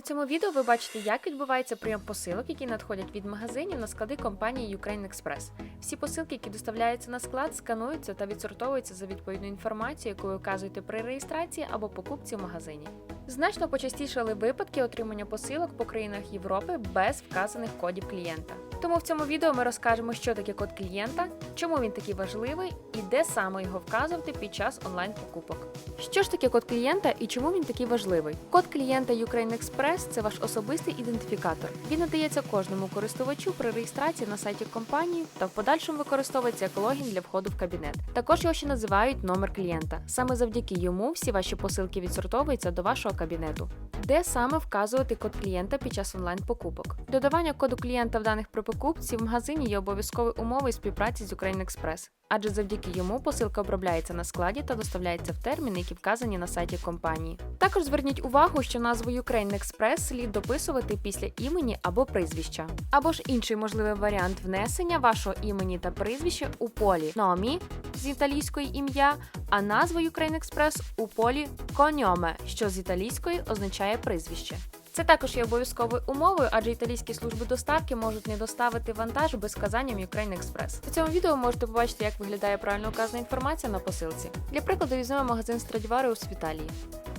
У цьому відео ви бачите, як відбувається прийом посилок, які надходять від магазинів на склади компанії Ukraine Express. Всі посилки, які доставляються на склад, скануються та відсортовуються за відповідною інформацією, яку ви вказуєте при реєстрації або покупці в магазині. Значно почастішали випадки отримання посилок по країнах Європи без вказаних кодів клієнта. Тому в цьому відео ми розкажемо, що таке код клієнта, чому він такий важливий і де саме його вказувати під час онлайн-покупок. Що ж таке код клієнта і чому він такий важливий? Код клієнта Ukraine Express – це ваш особистий ідентифікатор. Він надається кожному користувачу при реєстрації на сайті компанії та в подальшому використовується як логін для входу в кабінет. Також його ще називають номер клієнта. Саме завдяки йому всі ваші посилки відсортовуються до вашого кабінету. Де саме вказувати код клієнта під час онлайн-покупок? Додавання коду клієнта в даних при покупці в магазині є обов'язковою умовою співпраці з Ukraine Express, адже завдяки йому посилка обробляється на складі та доставляється в терміни, які вказані на сайті компанії. Також зверніть увагу, що назву Ukraine Express слід дописувати після імені або прізвища, або ж інший можливий варіант внесення вашого імені та прізвища у полі номі з італійської ім'я, а назва Ukraine Express у полі коньоме, що з італійської означає прізвище. Це також є обов'язковою умовою, адже італійські служби доставки можуть не доставити вантаж без вказанням Ukraine Express. У цьому відео можете побачити, як виглядає правильно указана інформація на посилці. Для прикладу візьмемо магазин Stradivarius в Італії.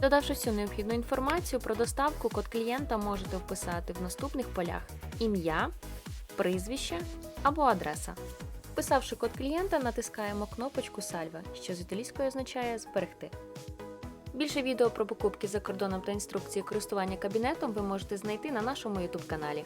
Додавши всю необхідну інформацію про доставку, код клієнта можете вписати в наступних полях: ім'я, прізвище або адреса. Вписавши код клієнта, натискаємо кнопочку Сальва, що з італійської означає зберегти. Більше відео про покупки за кордоном та інструкції користування кабінетом ви можете знайти на нашому YouTube каналі.